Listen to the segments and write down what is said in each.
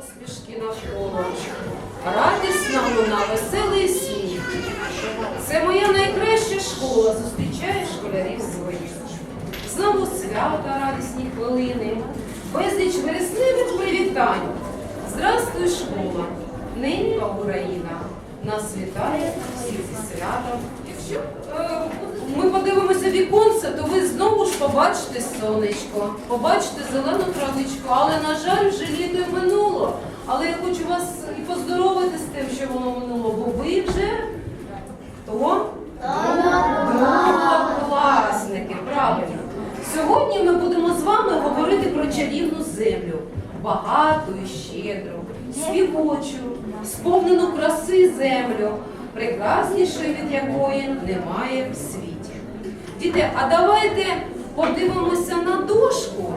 посмішки навколо. Радісна луна, веселий сміх. Це моя найкраща школа, зустрічає школярів своїх. Знову свята, радісні хвилини, безліч вересневих привітань. Здрастуй, школа, ненька Україна, нас вітає всіх зі святом. Якщо е, ми подивимося віконце, то ви знову ж побачите сонечко, побачите зелену травичку, але, на жаль, вже літо минуло. Але я хочу вас і поздоровити з тим, що воно минуло, бо ви вже хто? Другокласники, правильно. Сьогодні ми будемо з вами говорити про чарівну землю. Багату і щедру, співочу, сповнену краси землю, прекраснішої від якої немає в світі. Діти, а давайте подивимося на дошку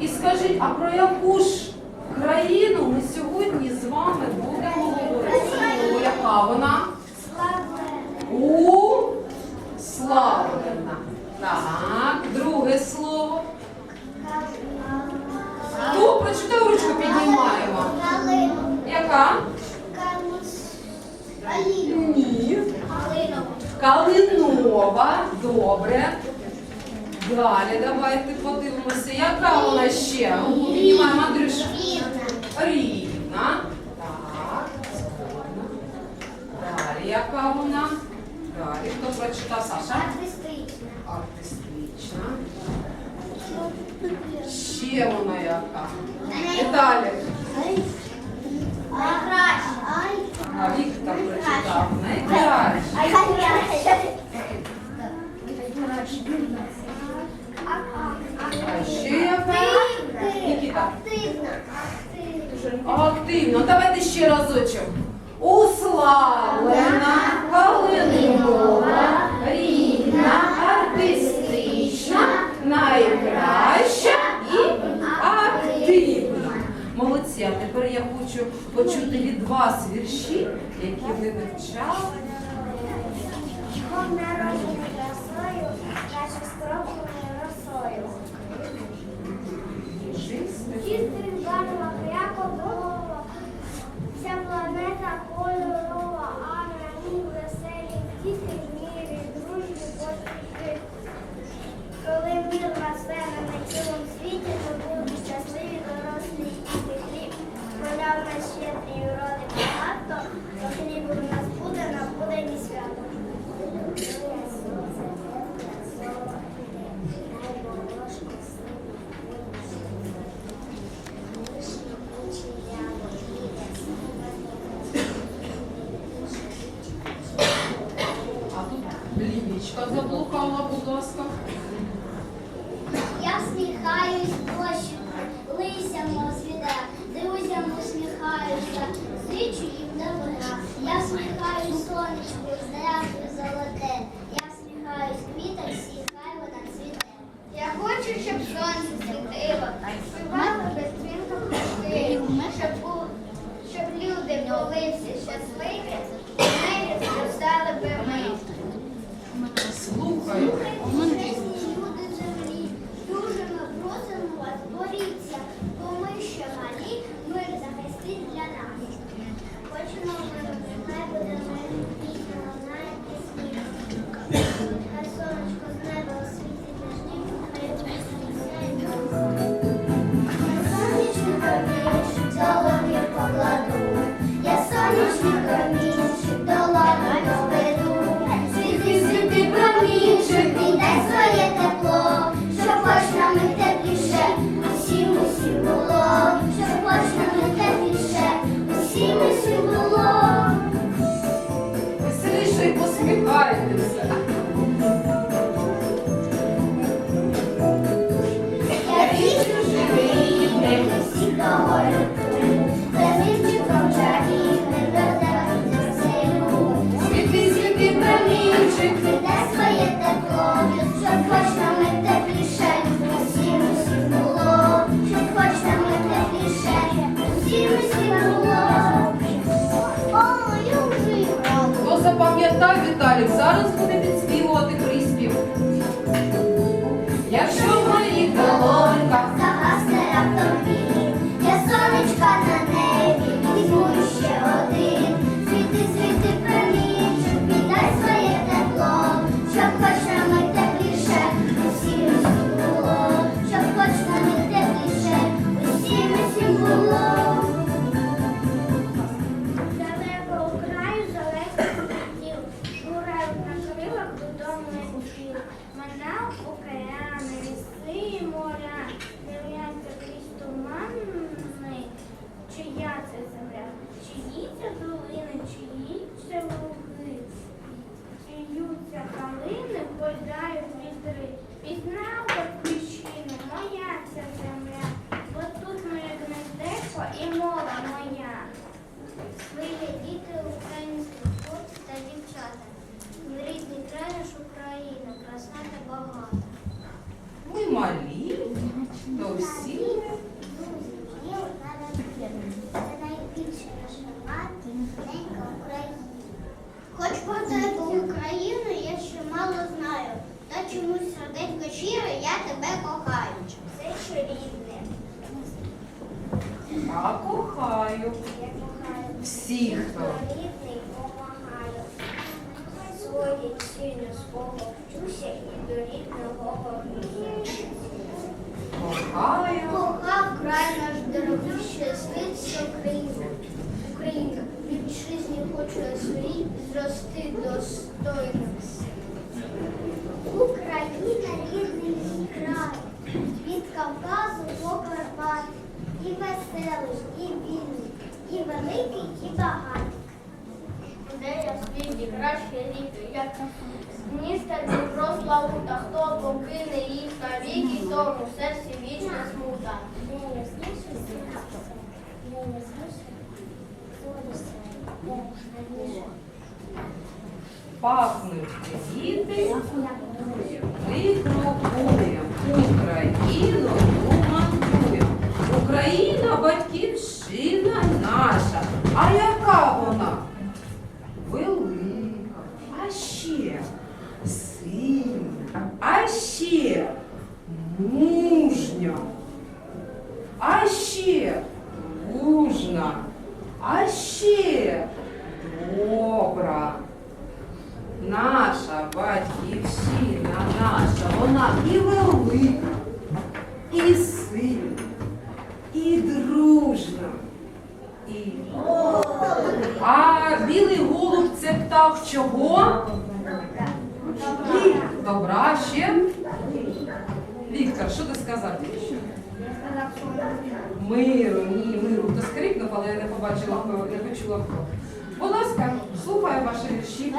і скажіть, а про яку ж країну ми сьогодні з вами будемо говорити? Яка вона? У Славлена. Так, друге слово. Хто прочитай ручку піднімаємо? Яка? Ні. Калинова. Добре. Далі давайте подивимося, яка вона ще? Піднімаємо, Андрюша. Рівна. Так. Далі яка вона? Далі хто прочитав Саша? Артистична. Ще вона яка. І далі. А Віктор прочитав. Найкраще. А ще? Нікіта. Активно. Давайте ще разочок. Уславлена, Калинова, рідна, артистична, найкраща і активна. Молодці, а тепер я хочу почути від вас вірші, які ви вивчали. Чистим гарно, як обова, ця планета кольорова, а на ній веселі діти в мірі, дружні посмішки. Коли мир росте на цілому світі, то будуть щасливі дорослі і хліб. Поля в нас щедрі і роди багато, то хліб у нас буде на будені свято. А тут лінічка заблукала, будь ласка. Промінчик. Віддай своє тепло, щоб хоч нам і тепліше, усім усім було, щоб хоч нам і тепліше, усім усім було. О, любий. Хто запам'ятай, Віталік, зараз буде Я кохаю Я кохаю. хто Рідний помагаю. Своїй сильно свого вчуся і до рідного повернуся. кохаю. Кохав край наш дорогущий, світ Україна. Україна, вітчизні хочу я своїй зрости достойно. Україна рідний мій край, від Кавказу до Карпат, і веселий, і вільний, і великий, і багатий. Де я світі краще ріки, як міста Дніпро Славута, хто покине їх навіки, тому в серці вічна смута. Де я знайшов свято, мужна, а ще добра. Наша батьківщина наша, вона і велика, і сильна, і дружна. І... А білий голуб це птах чого? Добра ще. Віктор, що ти сказав? Миру, ні, миру. Хто скрикнув, але я не побачила, хто, не почула хто. Будь ласка, слухаю ваші вірші.